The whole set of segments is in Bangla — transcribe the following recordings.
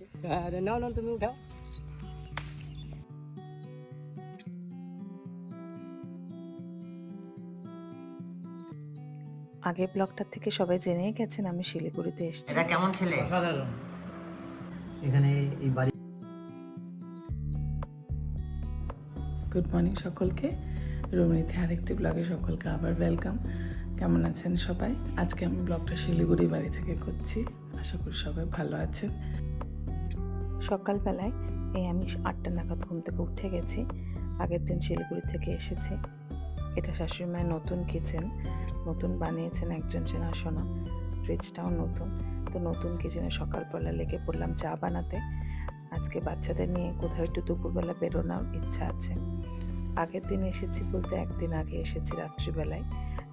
হ্যাঁ আরে নাও নাও তুমি উঠাও। আগের ব্লগটার থেকে সবাই জেনেই গেছেন আমি শিলিগুড়িতে এসেছি। এটা কেমন খেলে? অসাধারণ। এখানে এই বাড়ি গুড মর্নিং সকলকে। রুমনিতে আরেকটি ব্লগে সকলকে আবার ওয়েলকাম কেমন আছেন সবাই? আজকে আমি ব্লগটা শিলিগুড়ি বাড়ি থেকে করছি। আশা করি সবাই ভালো আছেন। সকালবেলায় এই আমি আটটা নাগাদ ঘুম থেকে উঠে গেছি। আগের দিন শিলিগুড়ি থেকে এসেছি। এটা শাশুড়ি মায়ের নতুন কিচেন নতুন বানিয়েছেন একজন চেনাশোনা। ফ্রিজটাও নতুন। তো নতুন কিচেনে সকালবেলা লেগে পড়লাম চা বানাতে। আজকে বাচ্চাদের নিয়ে কোথাও একটু দুপুরবেলা বেরোনোর ইচ্ছা আছে। আগের দিন এসেছি বলতে একদিন আগে এসেছি রাত্রিবেলায়।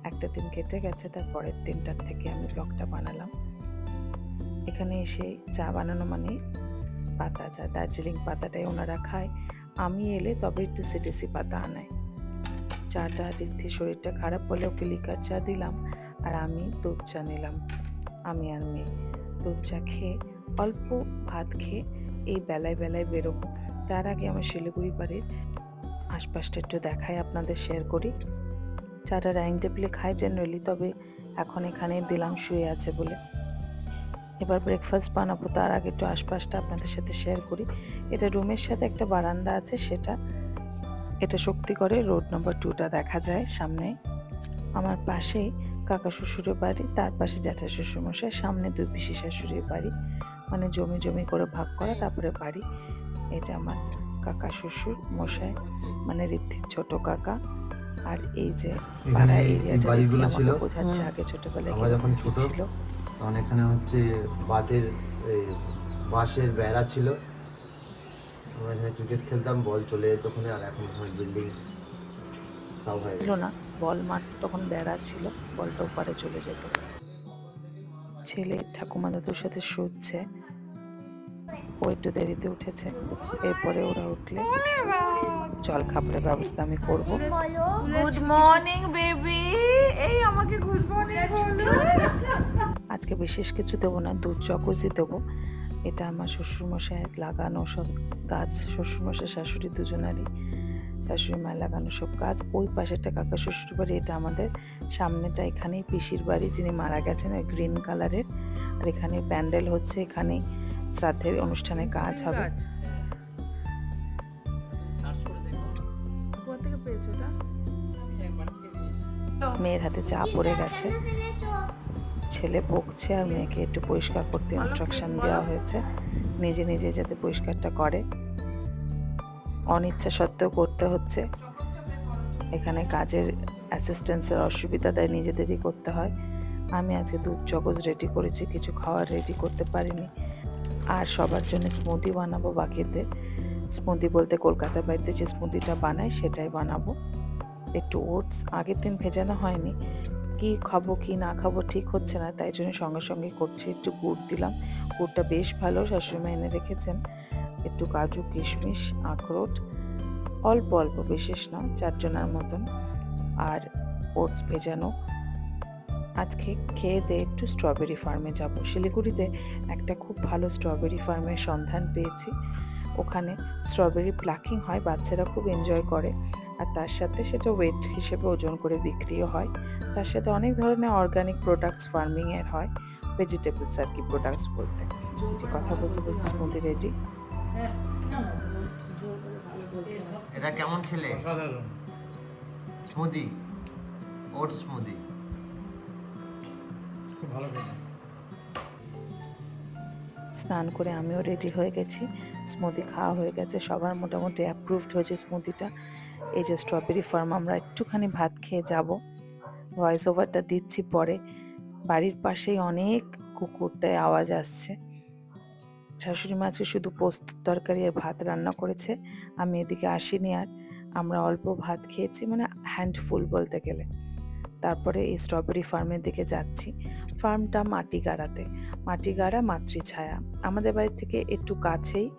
একটা দিন কেটে গেছে, তার পরের দিনটার থেকে আমি ব্লগটা বানালাম। এখানে এসে চা বানানো মানে পাতা চা দার্জিলিং পাতাটাই ওনারা খায়। আমি এলে তবে একটু সিটিসি পাতা আনায় চাটা রিদ্ধি শরীরটা খারাপ হলে ওকে চা দিলাম আর আমি দুধ চা নিলাম, আমি আর মেয়ে। দুধ চা খেয়ে, অল্প ভাত খেয়ে এই বেলায় বেলায় বেরোবো। তার আগে আমার শিলিগুড়ি বাড়ির আশপাশটা একটু দেখাই, আপনাদের শেয়ার করি। চাটা ডাইনিং টেবিলে খাই জেনারেলি তবে এখন এখানে দিলাম, শুয়ে আছে বলে। এবার ব্রেকফাস্ট বানাবো তার আগে একটু আশপাশটা আপনাদের সাথে শেয়ার করি। এটা রুমের সাথে একটা বারান্দা আছে সেটা এটা শক্তি করে রোড নম্বর টুটা দেখা যায় সামনে। আমার পাশেই কাকা শ্বশুরের বাড়ি তার পাশে জ্যাঠা শ্বশুর মশাই সামনে দুই পিসি শাশুড়ির বাড়ি। মানে জমি জমি করে ভাগ করা তারপরে বাড়ি। এটা আমার কাকা শ্বশুর মশাই মানে ঋদ্ধির ছোট কাকা। আর এই যে পাড়া এরিয়াটা বাড়িগুলো ছিল? বোঝাচ্ছে আগে ছোটবেলায় ছিল তখন এখানে হচ্ছে বাতের এই বাঁশের বেড়া ছিল। আমরা এখানে ক্রিকেট খেলতাম বল চলে যেত ওখানে আর এখন ওখানে বিল্ডিং সব হয়ে ছিল না। বল মাঠ তখন বেড়া ছিল বলটা ওপারে চলে যেত। ছেলে ঠাকুমা দাদুর সাথে শুচ্ছে। ও একটু দেরিতে উঠেছে। এরপরে ওরা উঠলে জল খাবারের ব্যবস্থা আমি করব। গুড মর্নিং বেবি এই আমাকে গুড মর্নিং বলো। বিশেষ কিছু দেবো না দুধ চকোজি দেবো। এটা আমার শ্বশুরমশাইয়ের লাগানো সব গাছ শ্বশুরমশাই শাশুড়ি দুজনারই শাশুড়ি মায়ের লাগানো সব গাছ ওই পাশেরটা কাকা শ্বশুর বাড়ি এটা আমাদের সামনেটা এখানেই পিসির বাড়ি যিনি মারা গেছেন ওই গ্রিন কালারের। আর এখানে প্যান্ডেল হচ্ছে এখানে শ্রাদ্ধের অনুষ্ঠানে কাজ হবে। কোথা থেকে পেয়েছ এটা? মেয়ের হাতে চা পড়ে গেছে। ছেলে বকছে আর মেয়েকে একটু পরিষ্কার করতে ইনস্ট্রাকশন দেওয়া হয়েছে। নিজে নিজে যাতে পরিষ্কারটা করে। অনিচ্ছা সত্ত্বেও করতে হচ্ছে। এখানে কাজের অ্যাসিস্ট্যান্সের অসুবিধা তাই নিজেদেরই করতে হয়। আমি আজকে দুধ চকোজ রেডি করেছি, কিছু খাওয়ার রেডি করতে পারিনি। আর সবার জন্য স্মুদি বানাবো বাকিতে। স্মুদি বলতে কলকাতা বাড়িতে যে স্মুদিটা বানাই সেটাই বানাবো। একটু ওটস আগের দিন ভেজানো হয়নি। কি খাব, কি না খাব ঠিক হচ্ছে না, তাই জন্য সঙ্গে সঙ্গে করছি, একটু গুড় দিলাম। গুড়টা বেশ ভালো, শাশুড়িমা এনে রেখেছেন। একটু কাজু, কিশমিশ, আখরোট, অল্প অল্প, বিশেষ না চারজনের মতন। আর ওটস ভেজানো। আজকে খেয়ে দিয়ে একটু স্ট্রবেরি ফার্মে যাব। শিলিগুড়িতে একটা খুব ভালো স্ট্রবেরি ফার্মের সন্ধান পেয়েছি। ওখানে স্ট্রবেরি প্লাকিং হয়, বাচ্চারা খুব এনজয় করে। আর তার সাথে সেটা ওয়েট হিসেবে ওজন করে বিক্রিও হয়। তার সাথে অনেক ধরনের অর্গানিক প্রোডাক্টস ফার্মিংয়ের হয় ভেজিটেবলস আর কি প্রোডাক্টস বলতে। যে কথা বলতে বলতে স্মুদি রেডি এটা কেমন খেলে? স্মুদি ওট স্মুদি খুব ভালো খেতে স্নান করে আমিও রেডি হয়ে গেছি। স্মুদি খাওয়া হয়ে গেছে, সবার মোটামুটি অ্যাপ্রুভড হয়েছে স্মুদিটা এই যে স্ট্রবেরি ফার্ম আমরা একটুখানি ভাত খেয়ে যাব। ভয়েস ওভারটা দিচ্ছি পরে। বাড়ির পাশেই অনেক কুকুরটায় আওয়াজ আসছে। শাশুড়ি মা আজকে শুধু পোস্ত তরকারি আর ভাত রান্না করেছে, আমি এদিকে আসিনি আর। আমরা অল্প ভাত খেয়েছি মানে হ্যান্ডফুল বলতে গেলে। তারপরে এই স্ট্রবেরি ফার্মের দিকে যাচ্ছি। ফার্মটা মাটি গাড়াতে মাটি গাড়া মাতৃছায়া। আমাদের বাড়ি থেকে একটু কাছেই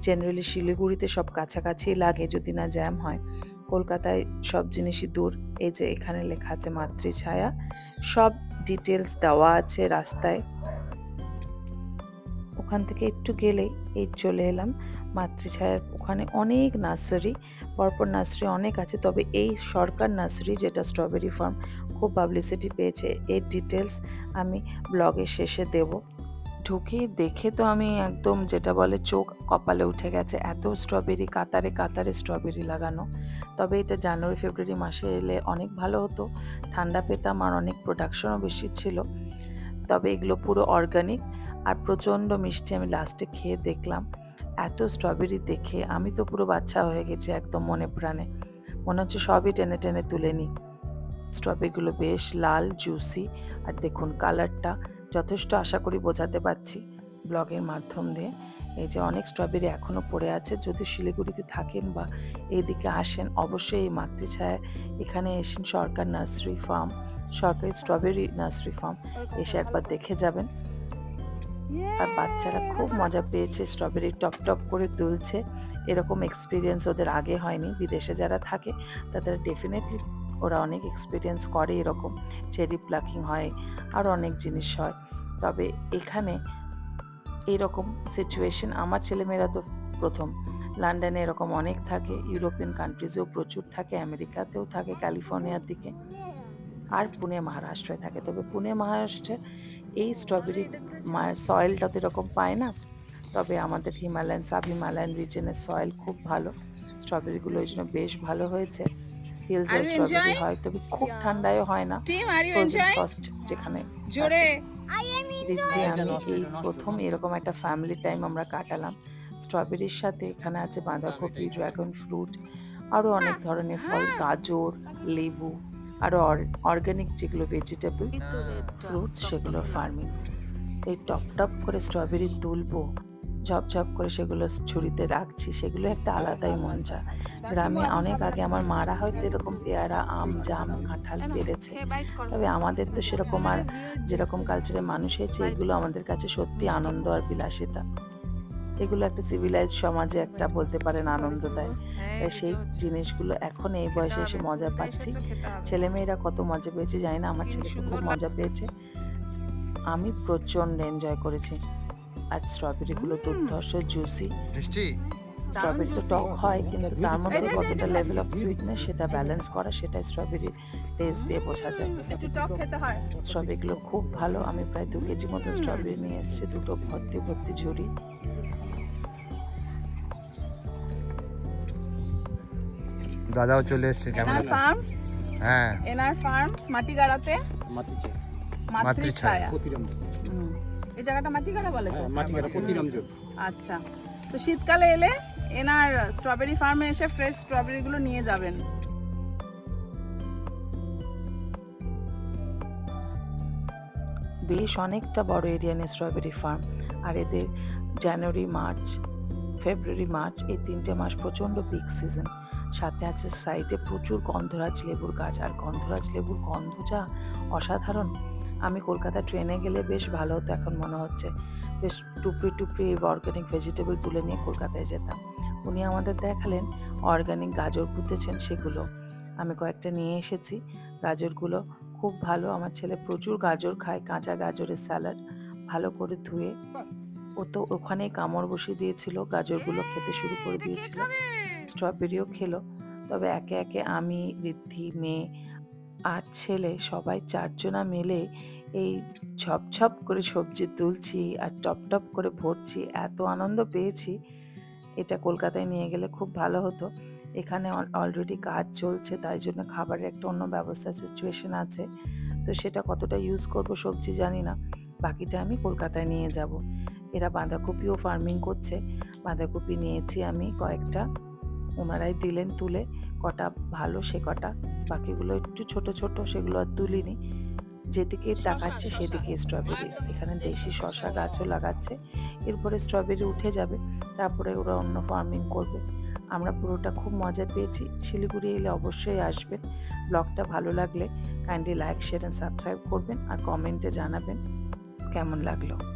জেনারেলি শিলিগুড়িতে সব কাছাকাছি লাগে যদি না জ্যাম হয়। কলকাতায় সব জিনিসই দূর। এই যে এখানে লেখা আছে মাতৃছায়া। সব ডিটেলস দেওয়া আছে রাস্তায়। ওখান থেকে একটু গেলেই এই চলে এলাম। মাতৃছায়ার ওখানে অনেক নার্সারি। পরপর নার্সারি অনেক আছে, তবে এই সরকার নার্সারি যেটা স্ট্রবেরি ফার্ম, খুব পাবলিসিটি পেয়েছে। এর ডিটেলস আমি ব্লগে শেষে দেব। ঢুকে দেখে তো আমি একদম যেটা বলে চোখ কপালে উঠে গেছে, এত স্ট্রবেরি, কাতারে কাতারে স্ট্রবেরি লাগানো। তবে এটা জানুয়ারি, ফেব্রুয়ারি মাসে এলে অনেক ভালো হতো। ঠান্ডা পেতাম আর অনেক প্রোডাকশনও বেশি ছিল। তবে এগুলো পুরো অর্গানিক আর প্রচণ্ড মিষ্টি আমি লাস্টে খেয়ে দেখলাম। এত স্ট্রবেরি দেখে আমি তো পুরো বাচ্চা হয়ে গেছি একদম মনে প্রাণে। মনে হচ্ছে সবই টেনে টেনে তুলে নিই। স্ট্রবেরিগুলো বেশ লাল জুসি আর দেখুন কালারটা যথেষ্ট আশা করি বোঝাতে পারছি ব্লগের মাধ্যম দিয়ে। এই যে অনেক স্ট্রবেরি এখনও পড়ে আছে, যদি শিলিগুড়িতে থাকেন বা এইদিকে আসেন, অবশ্যই এই মাতৃছায়া এখানে এসেন সরকার নার্সারি ফার্ম, সরকারি স্ট্রবেরি নার্সারি ফার্ম, এসে একবার দেখে যাবেন। আর বাচ্চারা খুব মজা পেয়েছে স্ট্রবেরি টপ টপ করে তুলছে। এরকম এক্সপিরিয়েন্স ওদের আগে হয়নি। বিদেশে যারা থাকে, তাদের ডেফিনেটলি ওরা অনেক এক্সপিরিয়েন্স করে এরকম। চেরি প্লাকিং হয়, আর অনেক জিনিস হয়। তবে এখানে এরকম সিচুয়েশন আমার ছেলেমেয়েরা তো প্রথম। লন্ডনে এরকম অনেক থাকে, ইউরোপিয়ান কান্ট্রিজেও প্রচুর থাকে, আমেরিকাতেও থাকে, ক্যালিফোর্নিয়ার দিকে। আর পুনে মহারাষ্ট্রে থাকে। তবে পুনে, মহারাষ্ট্রে এই স্ট্রবেরি সয়েলটা তো এরকম পায় না। তবে আমাদের হিমালয়ান সাব হিমালয়ান রিজনের সয়েল খুব ভালো। স্ট্রবেরিগুলো ওই জন্য বেশ ভালো হয়েছে। হিলসের স্ট্রবেরি হয় তবে খুব ঠান্ডায়ও হয় না। টিম আর ইউ ফ্রোজেন ফার্স্ট যেখানে জোরে। আমি এই প্রথম এরকম একটা ফ্যামিলি টাইম আমরা কাটালাম। স্ট্রবেরির সাথে এখানে আছে বাঁধাকপি ড্রাগন ফ্রুট আরও অনেক ধরনের ফল গাজর লেবু। আরও অর্গানিক যেগুলো ভেজিটেবল ফ্রুটস সেগুলো ফার্মিং এই টপ টপ করে স্ট্রবেরি তুলবো ঝপঝপ করে সেগুলো ছুরিতে রাখছি সেগুলো একটা আলাদাই মজা গ্রামে অনেক আগে আমার মারা হয়তো এরকম পেয়ারা আম জাম কাঁঠাল পেরেছে তবে আমাদের তো সেরকম আর যেরকম কালচারে মানুষ হয়েছে এগুলো আমাদের কাছে সত্যি আনন্দ আর বিলাসিতা। এগুলো একটা সিভিলাইজ সমাজে একটা বলতে পারেন আনন্দ দেয়। তাই সেই জিনিসগুলো এখন এই বয়সে এসে মজা পাচ্ছি। ছেলেমেয়েরা কত মজা পেয়েছে জানি না আমার ছেলে তো খুব মজা পেয়েছে। আমি প্রচণ্ড এনজয় করেছি। আর স্ট্রবেরিগুলো দুর্ধর্ষ জুসি স্ট্রবেরি তো টক হয় কিন্তু তার মধ্যে কতটা লেভেল অফ সুইটনেস সেটা ব্যালেন্স করা সেটা স্ট্রবেরি টেস্ট দিয়ে বোঝা যায়। একটু টক খেতে হয়। স্ট্রবেরিগুলো খুব ভালো আমি প্রায় দু কেজি মতো স্ট্রবেরি নিয়ে এসেছি দুটো ভর্তি ভর্তি ঝুড়ি। দাদাও চলে এসছে এনার ক্যামেরা ফার্ম? হ্যাঁ। এনার ফার্ম মাটিগাড়াতে? মাতিছে মাতৃছায়া। প্রতিরাম হুম। এই জায়গাটা মাটিগাড়া বলে তো? হ্যাঁ মাটিকাটা প্রতিরাম যোগ। আচ্ছা। তো শীতকালে এলে এনার স্ট্রবেরি ফার্মে এসে ফ্রেশ স্ট্রবেরিগুলো নিয়ে যাবেন। বেশ অনেকটা বড় এরিয়া নিয়ে স্ট্রবেরি ফার্ম। আর এদের জানুয়ারি মার্চ ফেব্রুয়ারি মার্চ এই তিনটে মাস প্রচণ্ড পিক সিজন সাথে আছে সাইডে প্রচুর গন্ধরাজ লেবুর গাছ, আর গন্ধরাজ লেবুর গন্ধ যা অসাধারণ। আমি কলকাতা ট্রেনে গেলে বেশ ভালো হতো, এখন মনে হচ্ছে বেশ টুপড়ি টুপড়ি অর্গানিক ভেজিটেবল তুলে নিয়ে কলকাতায় যেতাম। উনি আমাদের দেখালেন অর্গানিক গাজর পুঁতেছেন সেগুলো। আমি কয়েকটা নিয়ে এসেছি, গাজরগুলো খুব ভালো। আমার ছেলে প্রচুর গাজর খায়, কাঁচা গাজরের স্যালাড ভালো করে ধুয়ে। ও তো ওখানেই কামড় বসিয়ে দিয়েছিল, গাজরগুলো খেতে শুরু করে দিয়েছিল। স্ট্রবেরিও খেলো। তবে একে একে আমি, ঋদ্ধি, মেয়ে আর ছেলে সবাই চারজনা মিলে এই ঝপঝপ করে সবজি তুলছি আর টপ টপ করে ভরছি। এত আনন্দ পেয়েছি। এটা কলকাতায় নিয়ে গেলে খুব ভালো হতো। এখানে অলরেডি কাজ চলছে, তাই জন্য খাবারের একটা অন্য ব্যবস্থা সিচুয়েশন আছে। তো সেটা কতটা ইউজ করব সবজি জানি না। বাকিটা আমি কলকাতায় নিয়ে যাব। এরা বাঁধাকপিও ফার্মিং করছে। বাঁধাকপি নিয়েছি আমি কয়েকটা। ওনারাই দিলেন তুলে কটা ভালো সে কটা। বাকিগুলো একটু ছোট ছোট সেগুলো আর তুলিনি। যেদিকে তাকাচ্ছি সেদিকে স্ট্রবেরি এখানে দেশি শশা গাছও লাগাচ্ছে। এরপরে স্ট্রবেরি উঠে যাবে। তারপরে ওরা অন্য ফার্মিং করবে। আমরা পুরোটা খুব মজা পেয়েছি। শিলিগুড়ি এলে অবশ্যই আসবেন। ব্লগটা ভালো লাগলে kindly like share and subscribe করবেন। আর কমেন্টে জানাবেন কেমন লাগল।